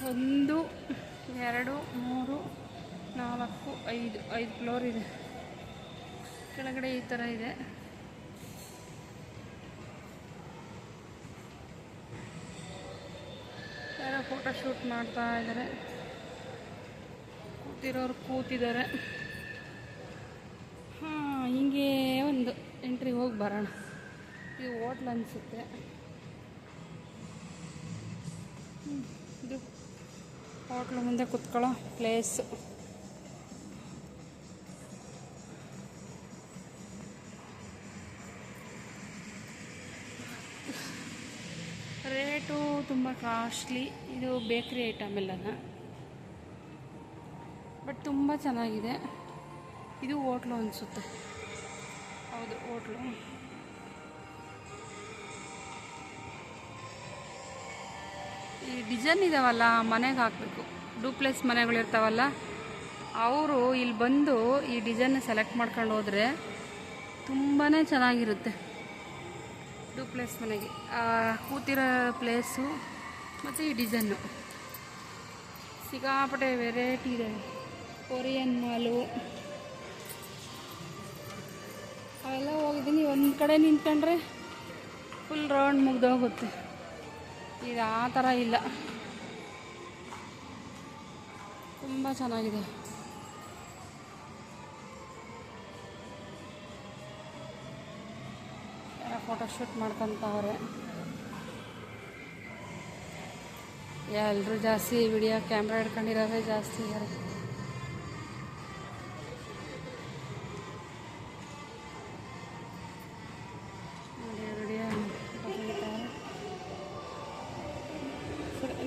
ಒಂದು, ಎರಡು, ಮೂರು, ನಾಲ್ಕು, ಐದು ಐದು ಫ್ಲೋರ್ ಇದೆ. ಕೆಳಗಡೆ ಈ ಥರ ಇದೆ. ಯಾರೋ ಫೋಟೋ ಶೂಟ್ ಮಾಡ್ತಾ ಇದ್ದಾರೆ ಕೂತಿರೋರು ಕೂತಿದ್ದಾರೆ. ಹಾಂ, ಹಿಂಗೆ ಒಂದು ಎಂಟ್ರಿ ಹೋಗಿ ಬರೋಣ. ಇದು ಹೋಟ್ಲ್ ಅನಿಸುತ್ತೆ. ಹೋಟ್ಲು ಮುಂದೆ ಕುತ್ಕೊಳ್ಳೋ ಪ್ಲೇಸು ರೇಟು ತುಂಬ ಕಾಸ್ಟ್ಲಿ ಇದು ಬೇಕ್ರಿ ಐಟಮ್ ಎಲ್ಲನ. ಬಟ್ ತುಂಬ ಚೆನ್ನಾಗಿದೆ. ಇದು ಹೋಟ್ಲು ಅನಿಸುತ್ತೆ. ಹೌದು, ಹೋಟ್ಲು. ಈ ಡಿಸೈನ್ ಇದಾವಲ್ಲ, ಮನೆಗೆ ಹಾಕಬೇಕು. ಡೂಪ್ಲೆಕ್ಸ್ ಮನೆಗಳಿರ್ತಾವಲ್ಲ, ಅವರು ಇಲ್ಲಿ ಬಂದು ಈ ಡಿಸೈನ್ ಸೆಲೆಕ್ಟ್ ಮಾಡ್ಕೊಂಡು ಹೋದರೆ ತುಂಬಾ ಚೆನ್ನಾಗಿರುತ್ತೆ ಡೂಪ್ಲೆಸ್ ಮನೆಗೆ. ಕೂತಿರೋ ಪ್ಲೇಸು ಮತ್ತು ಈ ಡಿಸೈನು. ಸಿಗಾಪಟ್ಟೆ ವೆರೈಟಿ ಇದೆ. Korean mall. ಅವೆಲ್ಲ ಹೋಗಿದ್ದೀನಿ. ಒಂದು ಕಡೆ ನಿಂತ್ಕೊಂಡ್ರೆ ಫುಲ್ ರೌಂಡ್ ಮುಗ್ದೋಗುತ್ತೆ. ಇದು ಆ ಥರ ಇಲ್ಲ. ತುಂಬ ಚೆನ್ನಾಗಿದೆ. ಫೋಟೋಶೂಟ್ ಶೂಟ್ ಮಾಡ್ಕೊತವ್ರೆ. ಎಲ್ಲರೂ ಜಾಸ್ತಿ ವಿಡಿಯೋ ಕ್ಯಾಮ್ರಾ ಹಿಡ್ಕೊಂಡಿರೋದೇ ಜಾಸ್ತಿ ಇದ್ದಾರೆ.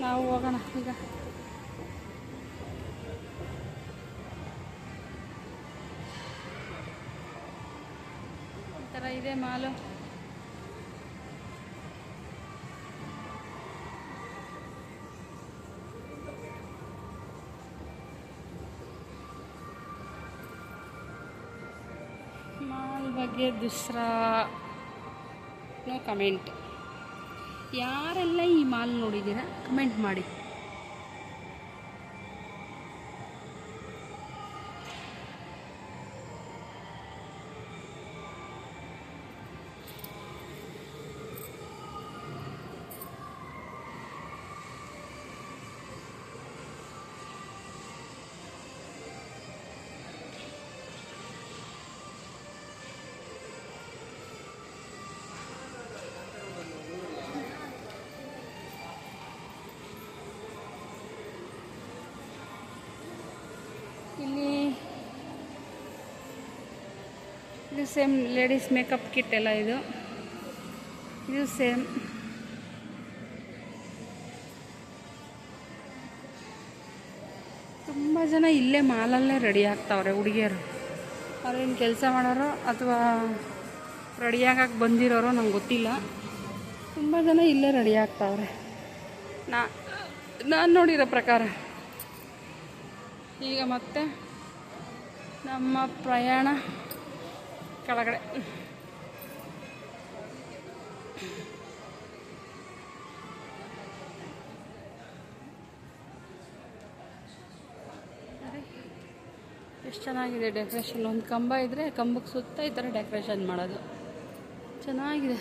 ನಾವು ಹೋಗೋಣ ಈಗ. ಈ ಥರ ಇದೆ ಮಾಲು. ಮಾಲ್ ಬಗ್ಗೆ ದುಸ್ರಾ. ನೋ ಕಮೆಂಟ್ ಯಾರೆಲ್ಲ ಈ ಮಾಲ್ ನೋಡಿದ್ದೀರಾ ಕಮೆಂಟ್ ಮಾಡಿ. ಸೇಮ್ ಲೇಡೀಸ್ ಮೇಕಪ್ ಕಿಟ್ ಎಲ್ಲ ಇದು. ಇದು ಸೇಮ್. ತುಂಬ ಜನ ಇಲ್ಲೇ ಮಾಲಲ್ಲೇ ರೆಡಿ ಆಗ್ತಾವ್ರೆ ಹುಡುಗಿಯರು. ಅವ್ರೇನು ಕೆಲಸ ಮಾಡೋರೋ ಅಥವಾ ರೆಡಿಯಾಗಕ್ಕೆ ಬಂದಿರೋರೋ ನಂಗೆ ಗೊತ್ತಿಲ್ಲ. ತುಂಬ ಜನ ಇಲ್ಲೇ ರೆಡಿ ಆಗ್ತಾವ್ರೆ. ನಾ, ನಾನು ನೋಡಿರೋ ಪ್ರಕಾರ. ಈಗ ಮತ್ತೆ ನಮ್ಮ ಪ್ರಯಾಣ ಕೆಳಗಡೆ. ಎಷ್ಟು ಚೆನ್ನಾಗಿದೆ ಡೆಕೋರೇಷನ್ ಒಂದು ಕಂಬ ಇದ್ದರೆ ಕಂಬಕ್ಕೆ ಸುತ್ತ ಈ ಥರ ಡೆಕೋರೇಷನ್ ಮಾಡೋದು. ಚೆನ್ನಾಗಿದೆ.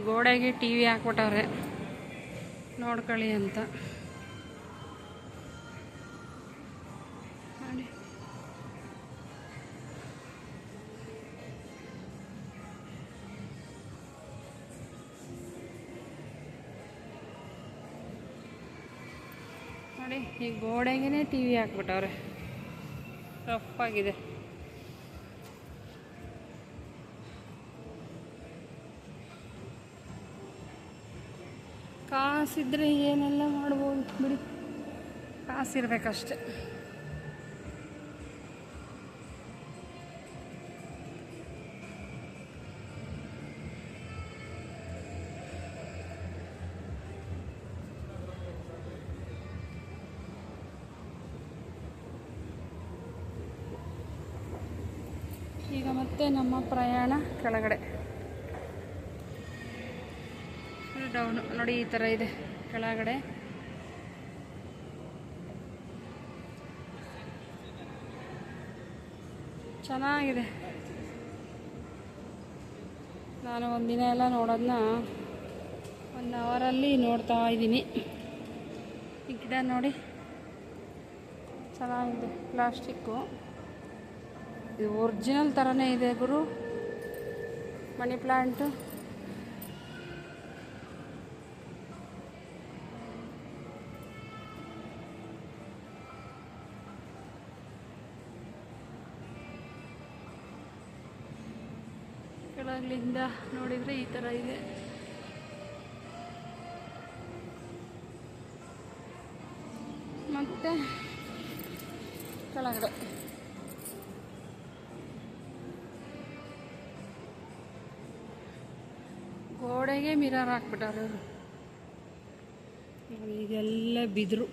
ಗೋಡೆಗೆ ಟಿ ವಿ ಹಾಕ್ಬಿಟ್ಟವ್ರೆ. ನೋಡ್ಕೊಳ್ಳಿ ಅಂತ. ನೋಡಿ. ಈ ಗೋಡೆಗೆ ಟಿ ವಿ ಹಾಕ್ಬಿಟ್ಟವ್ರೆ. ರಫ್ ಆಗಿದೆ. ಕಾಸಿದ್ರೆ ಏನೆಲ್ಲ ಮಾಡ್ಬೋದು ಬಿಡಿ. ಕಾಸಿರ್ಬೇಕಷ್ಟೆ. ಈಗ ಮತ್ತೆ ನಮ್ಮ ಪ್ರಯಾಣ ಕೆಳಗಡೆ. ಡೌನು ನೋಡಿ ಈ ಥರ ಇದೆ. ಕೆಳಗಡೆ. ಚೆನ್ನಾಗಿದೆ. ನಾನು ಒಂದಿನ ಎಲ್ಲ ನೋಡೋದನ್ನ ಒನ್ ಅವರಲ್ಲಿ ನೋಡ್ತಾ ಇದ್ದೀನಿ. ಈ ಗಿಡ ನೋಡಿ. ಚೆನ್ನಾಗಿದೆ ಪ್ಲಾಸ್ಟಿಕ್ಕು ಇದು ಒರಿಜಿನಲ್ ಥರನೇ ಇದೆ ಗುರು. ಮನಿ ಪ್ಲ್ಯಾಂಟು ಕೆಳಗಲಿಂದ ನೋಡಿದರೆ ಈ ಥರ ಇದೆ. ಮತ್ತೆ ಕೆಳಗಡೆ. ಗೋಡೆಗೆ ಮಿರರ್ ಹಾಕ್ಬಿಟ್ಟಾರೆ ಅವರು. ಇದೆಲ್ಲ ಬಿದ್ರು.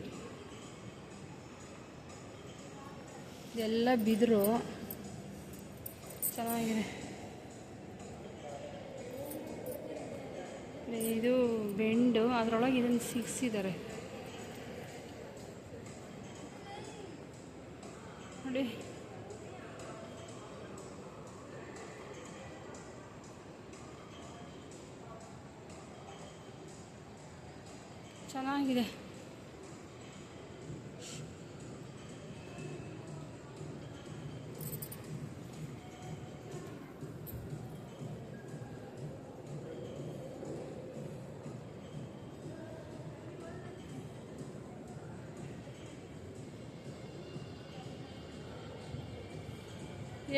ಇದೆಲ್ಲ ಬಿದ್ರು. ಚೆನ್ನಾಗಿದೆ. ಇದು ಬೆಂಡು ಅದರೊಳಗೆ ಇದನ್ನು ಸಿಗಿಸಿದ್ದಾರೆ ನೋಡಿ. ಚೆನ್ನಾಗಿದೆ.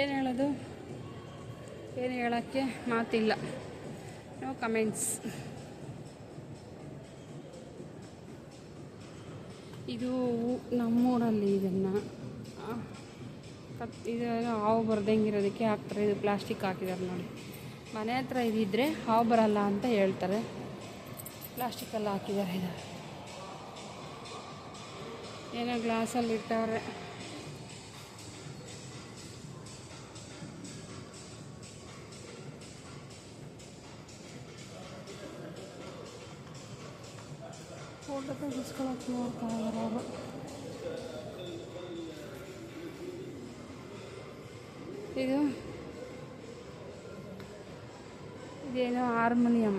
ಏನು ಹೇಳೋದು? ಏನು ಹೇಳೋಕ್ಕೆ ಮಾತಿಲ್ಲ. ನೋ ಕಮೆಂಟ್ಸ್ ಇದು ನಮ್ಮೂರಲ್ಲಿ ಇದನ್ನು. ಕತ್, ಇದು ಹಾವು ಬರ್ದಂಗಿರೋದಕ್ಕೆ ಹಾಕ್ತಾರೆ. ಇದು ಪ್ಲಾಸ್ಟಿಕ್ ಹಾಕಿದ್ದಾರೆ ನೋಡಿ. ಮನೆ ಹತ್ರ ಇದಿದ್ದರೆ ಹಾವು ಬರಲ್ಲ ಅಂತ ಹೇಳ್ತಾರೆ. ಪ್ಲಾಸ್ಟಿಕಲ್ಲಿ ಹಾಕಿದ್ದಾರೆ ಇದು ಏನೋ ಗ್ಲಾಸಲ್ಲಿ ಇಟ್ಟವ್ರೆ. ಫೋಟೋ ತೆಗಿಸ್ಕೊಳಕ್ಕೆ ನೋಡ್ತಾ ಅವರು ಇದು ಇದೇನೋ ಹಾರ್ಮೋನಿಯಂ.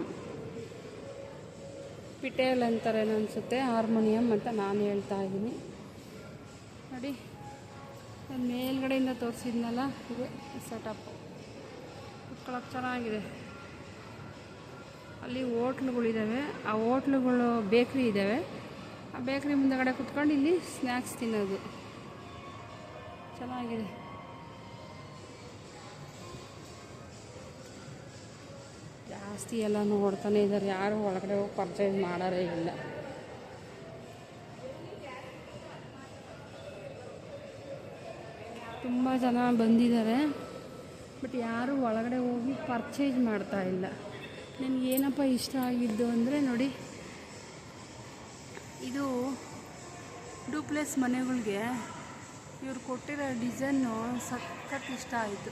ಪಿಟೇಲ್ ಅಂತಾರೇನೋ ಅನಿಸುತ್ತೆ ಹಾರ್ಮೋನಿಯಂ ಅಂತ ನಾನು ಹೇಳ್ತಾ ಇದ್ದೀನಿ. ನೋಡಿ ನಾನು ಮೇಲ್ಗಡೆಯಿಂದ ತೋರಿಸಿದ್ನಲ್ಲ, ಇದು ಸೆಟಪ್ ಮಕ್ಕಳಕ್ಕೆ ಚೆನ್ನಾಗಿದೆ. ಅಲ್ಲಿ ಹೋಟ್ಲುಗಳಿದ್ದಾವೆ ಆ ಹೋಟ್ಲುಗಳು ಬೇಕ್ರಿ ಇದ್ದಾವೆ ಆ ಬೇಕ್ರಿ ಮುಂದೆಗಡೆ ಕುತ್ಕೊಂಡು ಇಲ್ಲಿ ಸ್ನ್ಯಾಕ್ಸ್ ತಿನ್ನೋದು. ಚೆನ್ನಾಗಿದೆ. ಜಾಸ್ತಿ ಎಲ್ಲ ನೋಡ್ತಾನೆ ಇದ್ದಾರೆ ಯಾರು ಒಳಗಡೆ ಹೋಗಿ ಪರ್ಚೇಸ್ ಮಾಡೋರೇ ಇಲ್ಲ. ತುಂಬ ಜನ ಬಂದಿದ್ದಾರೆ. ಬಟ್ ಯಾರು ಒಳಗಡೆ ಹೋಗಿ ಪರ್ಚೇಸ್ ಮಾಡ್ತಾ ಇಲ್ಲ. ನನಗೆ ಏನಪ್ಪ ಇಷ್ಟ ಆಗಿದ್ದು ಅಂದರೆ ನೋಡಿ. ಇದು ಡೂಪ್ಲೆಸ್ ಮನೆಗಳಿಗೆ ಇವರು ಕೊಟ್ಟಿರೋ ಡಿಸೈನು ಸಖತ್ ಇಷ್ಟ ಆಯಿತು.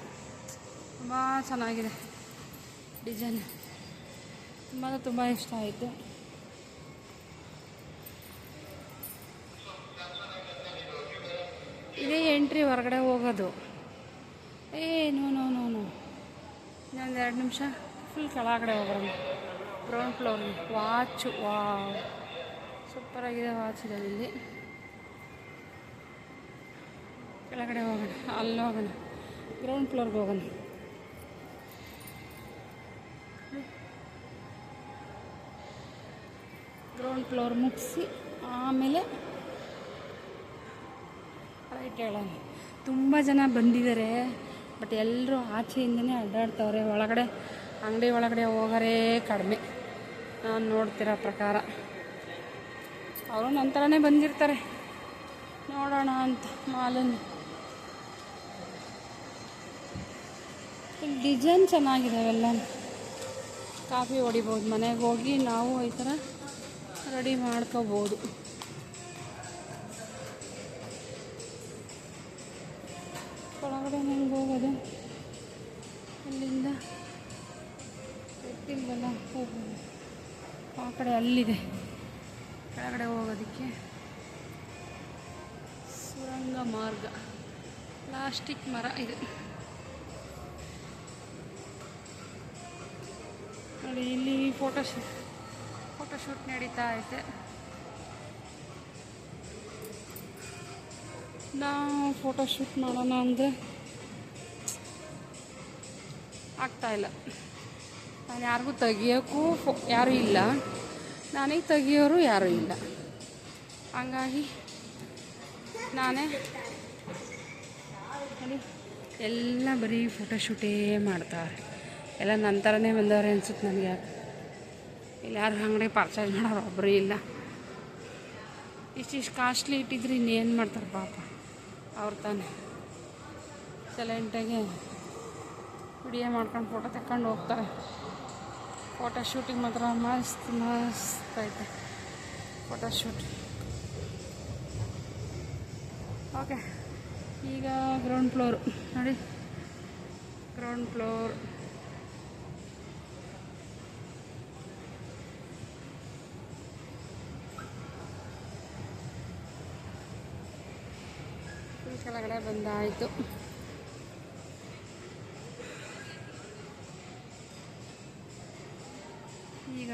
ತುಂಬ ಚೆನ್ನಾಗಿದೆ ಡಿಸೈನ್. ತುಂಬ ತುಂಬ ಇಷ್ಟ ಆಯಿತು. ಇದೇ ಎಂಟ್ರಿ ಹೊರಗಡೆ ಹೋಗೋದು. ಏ, ನೋ ನೋ ನೋ ನೋ. ಇನ್ನೊಂದು ಎರಡು ನಿಮಿಷ. ಫುಲ್ ಕೆಳಗಡೆ ಹೋಗೋಣ. ಗ್ರೌಂಡ್ ಫ್ಲೋರ್ ವಾಚು ವಾ ಸೂಪರಾಗಿದೆ ವಾಚ್ ಇದೆ ಇಲ್ಲಿ. ಕೆಳಗಡೆ ಹೋಗೋಣ, ಅಲ್ಲಿ ಹೋಗೋಣ ಗ್ರೌಂಡ್ ಫ್ಲೋರ್ಗೆ ಹೋಗೋಣ. ಗ್ರೌಂಡ್ ಫ್ಲೋರ್ ಮುಗಿಸಿ, ಆಮೇಲೆ ರೈಟ್ ಹೇಳೋಣ. ತುಂಬ ಜನ ಬಂದಿದ್ದಾರೆ ಬಟ್ ಎಲ್ಲರೂ ಆಚೆಯಿಂದನೇ ಅಡ್ಡಾಡ್ತವ್ರೆ. ಒಳಗಡೆ, ಅಂಗಡಿ ಒಳಗಡೆ ಹೋಗೋರೇ ಕಡಿಮೆ. ನಾನು ನೋಡ್ತಿರೋ ಪ್ರಕಾರ. ಅವರು ನಂತರನೇ ಬಂದಿರ್ತಾರೆ. ನೋಡೋಣ ಅಂತ ಮಾಲನ್ನು ಡಿಸೈನ್ ಚೆನ್ನಾಗಿದೆ ಎಲ್ಲ ಕಾಫಿ ಹೊಡಿಬೋದು, ಮನೆಗೆ ಹೋಗಿ ನಾವು ಈ ಥರ ರೆಡಿ ಮಾಡ್ಕೋಬೋದು. ಒಳಗಡೆ ಹೆಂಗೆ ಹೋಗೋದು? ಅಲ್ಲಿಂದ ಗೊತ್ತಿಲ್ವಲ್ಲ ಹೋಗ್ಬೋದು ಆ ಕಡೆ ಅಲ್ಲಿದೆ. ಕೆಳಗಡೆ ಹೋಗೋದಕ್ಕೆ. ಸುರಂಗ ಮಾರ್ಗ. ಪ್ಲಾಸ್ಟಿಕ್ ಮರ ಇದೆ. ನೋಡಿ, ಇಲ್ಲಿ ಫೋಟೋ ಫೋಟೋಶೂಟ್ ಫೋಟೋ ಶೂಟ್ ನಡೀತಾ ಐತೆ ನಾವು ಫೋಟೋ ಶೂಟ್ ಮಾಡೋಣ ಅಂದರೆ ಆಗ್ತಾಯಿಲ್ಲ ನಾನು ಯಾರಿಗೂ ತೆಗಿಯೋಕ್ಕೂ ಫೋ ಯಾರೂ ಇಲ್ಲ. ನನಗೆ ತೆಗಿಯೋರು ಯಾರೂ ಇಲ್ಲ. ಹಂಗಾಗಿ ನಾನೇ ಎಲ್ಲ ಬರೀ ಫೋಟೋ ಶೂಟೇ ಮಾಡ್ತಾರೆ. ಎಲ್ಲ ನನ್ನ ಥರನೇ ಬಂದವ್ರೆ ಅನ್ಸುತ್ತೆ ನನಗೆ. ಯಾಕೆ ಇಲ್ಲಿ ಯಾರು ಅಂಗಡಿ ಪರ್ಚೇಸ್ ಮಾಡೋರು ಒಬ್ಬರು ಇಲ್ಲ. ಇಷ್ಟಿಷ್ಟು ಕಾಸ್ಟ್ಲಿ ಇಟ್ಟಿದ್ರೆ ಇನ್ನೇನು ಮಾಡ್ತಾರೆ ಪಾಪ. ಅವ್ರು ತಾನೆ. ಸೈಲೆಂಟಾಗಿ ವಿಡಿಯೋ ಮಾಡ್ಕೊಂಡು ಫೋಟೋ ತಗೊಂಡು ಹೋಗ್ತಾರೆ. ಫೋಟೋ ಶೂಟಿಂಗ್ ಮಾತ್ರ ಮಸ್ತ್ ಮಸ್ತ್ ಐತೆ. Photo shoot. ಓಕೆ ಈಗ ಗ್ರೌಂಡ್ ಫ್ಲೋರ್ ನೋಡಿ. ಗ್ರೌಂಡ್ ಫ್ಲೋರ್ ಫುಲ್ ಕೆಳಗಡೆ ಬಂದಾಯಿತು.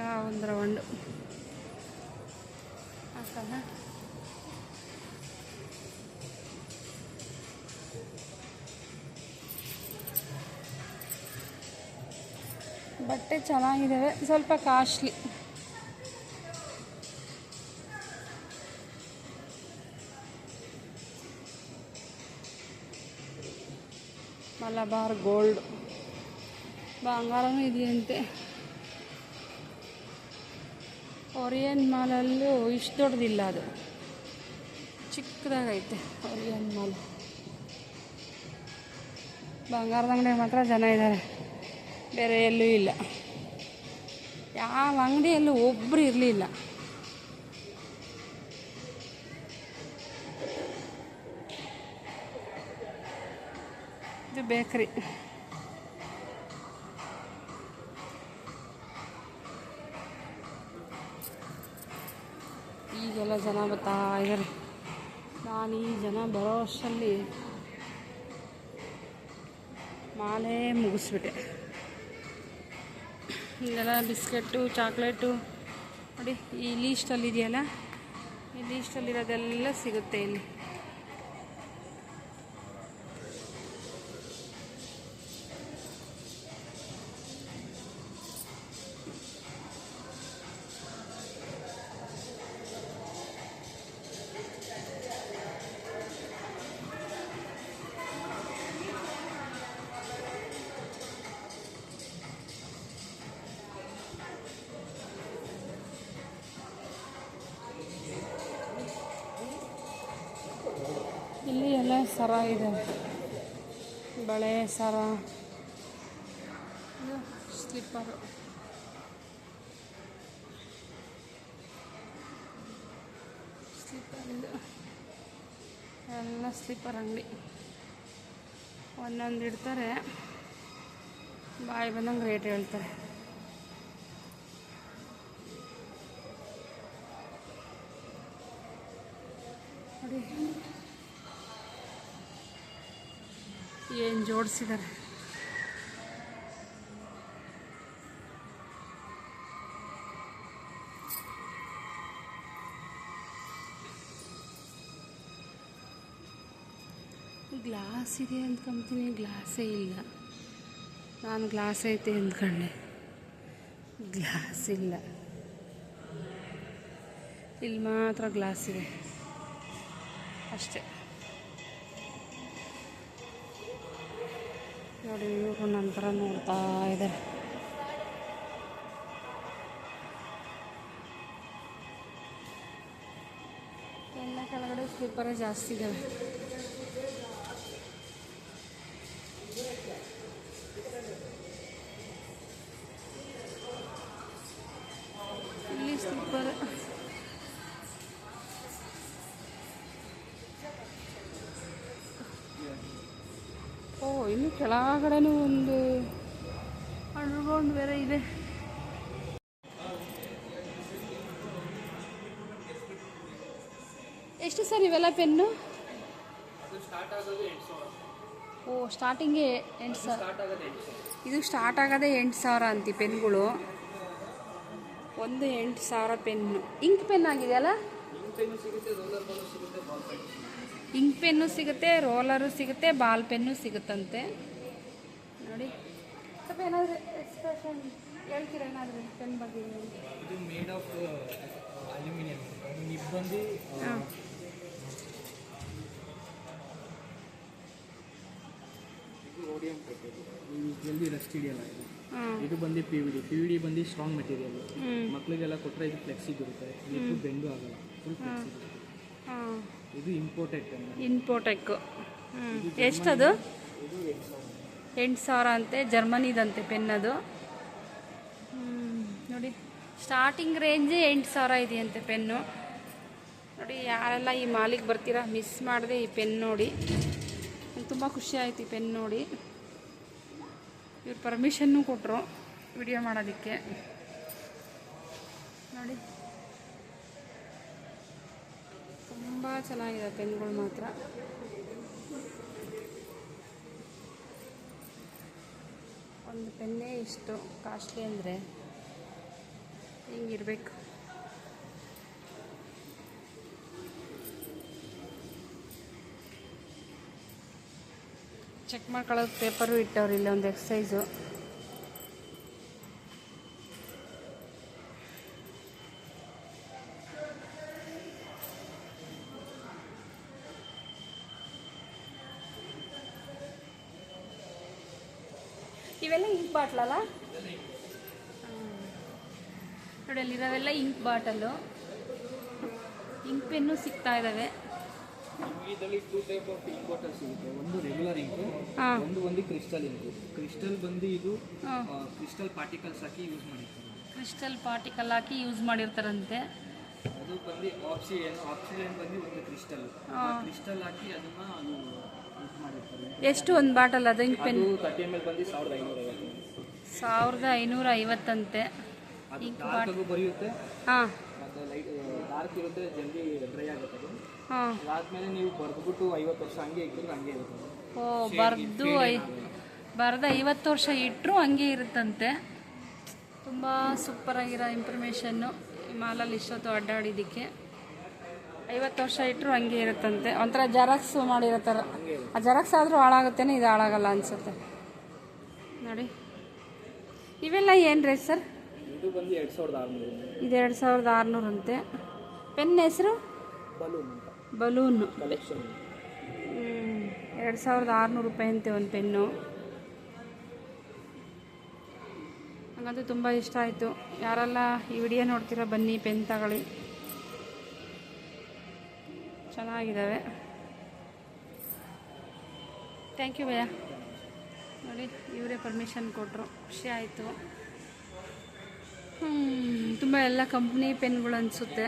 ಒಂದು. ರೌಂಡು ಬಟ್ಟೆ ಚೆನ್ನಾಗಿದ್ದಾವೆ ಸ್ವಲ್ಪ ಕಾಸ್ಟ್ಲಿ. ಮಲಬಾರ್ ಗೋಲ್ಡ್. ಬಂಗಾರನೂ ಇದೆಯಂತೆ. ಒರಿಯನ್ ಮಾಲಲ್ಲೂ ಇಷ್ಟು ದೊಡ್ಡದಿಲ್ಲ ಅದು. ಚಿಕ್ಕದಾಗೈತೆ ಒರಿಯನ್ ಮಾಲ್ ಬಂಗಾರದ ಅಂಗಡಿ ಮಾತ್ರ ಜನ ಇದ್ದಾರೆ ಬೇರೆ ಎಲ್ಲೂ ಇಲ್ಲ. ಯಾವ ಅಂಗಡಿಯಲ್ಲೂ ಒಬ್ಬರು ಇರಲಿಲ್ಲ. ಇದು ಬೇಕ್ರಿ. ಜನ ಬರ್ತಾ ಇದ್ದಾರೆ ನಾನು ಈ ಜನ ಬರೋ ಅಷ್ಟರಲ್ಲಿ ಮಾಲೆ ಮುಗಿಸ್ಬಿಟ್ಟೆ. ಇಲ್ಲೆಲ್ಲ ಬಿಸ್ಕೆಟ್ಟು, ಚಾಕ್ಲೇಟು, ನೋಡಿ ಈ ಲೀಸ್ಟಲ್ಲಿ ಇದೆಯಲ್ಲ ಈ ಲೀಸ್ಟಲ್ಲಿರೋದೆಲ್ಲ ಸಿಗುತ್ತೆ ಇಲ್ಲಿ ಇಲ್ಲಿ. ಸರ ಇದೆ. ಬಳೆ ಸರ. ಸ್ಲಿಪ್ಪರು. ಸ್ಲಿಪ್ಪರ್ ಇದು. ಎಲ್ಲ ಸ್ಲಿಪ್ಪರ್ ಅಂಗಡಿ. ಒಂದೊಂದು ಇಡ್ತಾರೆ. ಬಾಯಿ ಬಂದಂಗೆ ರೇಟ್ ಹೇಳ್ತಾರೆ. ನೋಡಿ. ಏನು ಜೋಡಿಸಿದ್ದಾರೆ? ಗ್ಲಾಸ್ ಇದೆ ಅಂದ್ಕೊಂತೀನಿ ಗ್ಲಾಸೇ ಇಲ್ಲ. ನಾನು ಗ್ಲಾಸ್ ಐತೆ ಅಂದ್ಕೊಂಡೆ ಗ್ಲಾಸ್ ಇಲ್ಲ. ಇಲ್ಲಿ ಮಾತ್ರ ಗ್ಲಾಸ್ ಇದೆ. ಅಷ್ಟೇ. ನೋಡಿ ಇವರು ನಂತರ ನೋಡ್ತಾ ಇದ್ದಾರೆ. ಎಲ್ಲ ಕೆಳಗಡೆ ಸ್ಲೀಪರೇ ಜಾಸ್ತಿ ಇದ್ದಾವೆ ಇನ್ನು ಕೆಳಗಡೆ ಒಂದು ಅಂಡರ್ಗ್ರೌಂಡ್ ಬೇರೆ ಇದೆ. ಎಷ್ಟು ಸರ್ ಇವೆಲ್ಲ ಪೆನ್ನು? ಓ ಸ್ಟಾರ್ಟಿಂಗೇ ಎಂಟು ಸಾವಿರ. ಇದು ಸ್ಟಾರ್ಟ್ ಆಗೋದೆ ಎಂಟು ಸಾವಿರ ಅಂತಿ ಪೆನ್ಗಳು ಒಂದು ಎಂಟು ಸಾವಿರ ಪೆನ್ನು. ಇಂಕ್ ಪೆನ್ ಆಗಿದೆಯಲ್ಲ ಇಂಕ್ ಪೆನ್ನು ಸಿಗುತ್ತೆ ರೋಲರ್ ಸಿಗುತ್ತೆ ಬಾಲ್ ಪೆನ್ನು ಸಿಗುತ್ತಂತೆ. ನೋಡಿ. ಸ್ವಲ್ಪ ಏನಾದರೂ ಎಕ್ಸ್ಪ್ರೆಷನ್ ಹೇಳ್ತೀರಾ ಏನಾದರೂ ಪೆನ್ ಬಗ್ಗೆ? ಇದು ಮೇಡ್ ಆಫ್ ಅಲ್ಯೂಮಿನಿಯಂ ನಿಬ್ ಬಂದು ಹಾಂ. ಇದು ಓಡಿಯಂ ಕೊಟ್ಟಿದ್ದು ಇದು ಜಲ್ದಿ ರಸ್ಟ್ ಹಿಡಿಯಲ್ಲ ಇದು. ಇದು ಬಂದು P V D P V D ಬಂದು ಸ್ಟ್ರಾಂಗ್ ಮೆಟೀರಿಯಲ್ ಮಕ್ಕಳಿಗೆಲ್ಲ ಕೊಟ್ಟರೆ ಇದು ಫ್ಲೆಕ್ಸಿ ಬರುತ್ತೆ ಇದು ಬೆಂಡು ಆಗಲ್ಲ. ಫುಲ್ ಫ್ಲೆಕ್ಸಿ ಹಾಂ. ಇದು ಹ್ಞೂ ಎಷ್ಟದು? ಎಂಟು ಸಾವಿರ ಅಂತೆ, ಜರ್ಮನಿದಂತೆ ಪೆನ್ ಅದು ನೋಡಿ ಸ್ಟಾರ್ಟಿಂಗ್ ರೇಂಜೇ ಎಂಟು ಸಾವಿರ ಇದೆಯಂತೆ ಪೆನ್ನು. ನೋಡಿ, ಯಾರೆಲ್ಲ ಈ ಮಾಲಿಗೆ ಬರ್ತೀರಾ ಮಿಸ್ ಮಾಡಿದೆ ಈ ಪೆನ್ ನೋಡಿ. ನಂಗೆ ತುಂಬ ಖುಷಿ ಆಯ್ತು ಈ ಪೆನ್ ನೋಡಿ. ಇವ್ರು ಪರ್ಮಿಷನ್ನು ಕೊಟ್ಟರು ವಿಡಿಯೋ ಮಾಡೋದಕ್ಕೆ. ನೋಡಿ. ತುಂಬ ಚೆನ್ನಾಗಿದೆ ಪೆನ್ಗಳು ಮಾತ್ರ. ಒಂದು ಪೆನ್ನೇ ಇಷ್ಟು ಕಾಸ್ಟ್ಲಿ ಅಂದರೆ ಹಿಂಗಿರ್ಬೇಕು? ಚೆಕ್ ಮಾಡ್ಕೊಳ್ಳೋದು ಪೇಪರು ಇಟ್ಟವ್ರು ಇಲ್ಲಿ ಒಂದು ಎಕ್ಸಸೈಸು ಇವೆಲ್ಲ ಇಂಕ್ ಬಾಟ್ಲಲ್ಲ ನೋಡಿ ಅಲ್ಲಿರೋವೆಲ್ಲ ಇಂಕ್ ಬಾಟಲು ಇಂಕ್ ಪೆನ್ನು ಸಿಗ್ತಾ ಇದ್ದಾವೆ ಇದರಲ್ಲಿ two type of ink bottle ಸಿಗುತ್ತೆ ಒಂದು ರೆಗ್ಯುಲರ್ ಇಂಕು ಒಂದು ಬಂದು ಕ್ರಿಸ್ಟಲ್ ಇಂಕು ಕ್ರಿಸ್ಟಲ್ ಬಂದು ಇದು ಕ್ರಿಸ್ಟಲ್ ಪಾರ್ಟಿಕಲ್ಸ್ ಹಾಕಿ ಯೂಸ್ ಮಾಡಿರ್ತಾರೆ ಕ್ರಿಸ್ಟಲ್ ಪಾರ್ಟಿಕಲ್ ಹಾಕಿ ಯೂಸ್ ಮಾಡಿರ್ತಾರಂತೆ ಅದು ಬಂದು ಆಕ್ಸಿಜನ್ ಆಕ್ಸಿಜನ್ ಬಂದು ಒಂದು ಕ್ರಿಸ್ಟಲ್ ಹಾ. ಕ್ರಿಸ್ಟಲ್ ಹಾಕಿ ಅದನ್ನ ಎಷ್ಟು ಒಂದು ಬಾಟಲ್ ಅದು ಇಂಕ್ ಪೆನ್? ಸಾವಿರದ ಐನೂರ ಐವತ್ತಂತೆ. ಇಂಕ್ ಹಾಂ. ಲೈಟ್ ಡಾರ್ಕ್ ಇರುತ್ತೆ ಜಲ್ದಿ ಡ್ರೈ ಆಗುತ್ತೆ ಅದು. ಹಾಂ. ಅದಾದ್ಮೇಲೆ ನೀವು ಬರೆದ್ಬಿಟ್ಟು ಐವತ್ತು ವರ್ಷ ಹಂಗೆ ಇಟ್ಟಿದ್ರೆ ಹಂಗೆ ಇರುತ್ತೆ ಓ ಬರೆದು ಐ ಬರೆದ ಐವತ್ತು ವರ್ಷ ಇಟ್ಟರು ಹಂಗೆ ಇರುತ್ತಂತೆ. ತುಂಬ ಸೂಪರಾಗಿರೋ ಇನ್ಫಾರ್ಮೇಷನ್ನು ಮಾಲಲ್ಲಿ ಇಷ್ಟೊತ್ತು ಅಡ್ಡಾಡಿದ್ದಕ್ಕೆ. ಐವತ್ತು ವರ್ಷ ಇಟ್ಟರು ಹಂಗೆ ಇರುತ್ತಂತೆ. ಒಂಥರ ಜೆರಾಕ್ಸ್ ಮಾಡಿರೋ ಥರ ಆ ಜೆರಾಕ್ಸ್ ಆದರೂ ಹಾಳಾಗುತ್ತೇನೆ ಇದು ಹಾಳಾಗಲ್ಲ ಅನಿಸುತ್ತೆ. ನೋಡಿ. ಇವೆಲ್ಲ ಏನು ರೀ ಸರ್ ಇದು ಎರಡು ಸಾವಿರದ ಆರುನೂರಂತೆ ಪೆನ್ ಹೆಸರು? ಬಲೂನ್ ಎರಡು ಸಾವಿರದ ಆರುನೂರು ರೂಪಾಯಿ ಅಂತೆ ಒಂದು ಪೆನ್ನು ಹಾಗಂತೂ ತುಂಬ ಇಷ್ಟ ಆಯಿತು. ಯಾರೆಲ್ಲ ಈ ವಿಡಿಯೋ ನೋಡ್ತೀರಾ ಬನ್ನಿ ಪೆನ್ ತಗೊಳ್ಳಿ. ಚೆನ್ನಾಗಿದ್ದಾವೆ. ಥ್ಯಾಂಕ್ ಯು ಭಯ್ಯ. ನೋಡಿ, ಇವರೇ ಪರ್ಮಿಷನ್ ಕೊಟ್ಟರು ಖುಷಿ ಆಯಿತು. ತುಂಬ ಎಲ್ಲ ಕಂಪ್ನಿ ಪೆನ್ಗಳು ಅನಿಸುತ್ತೆ.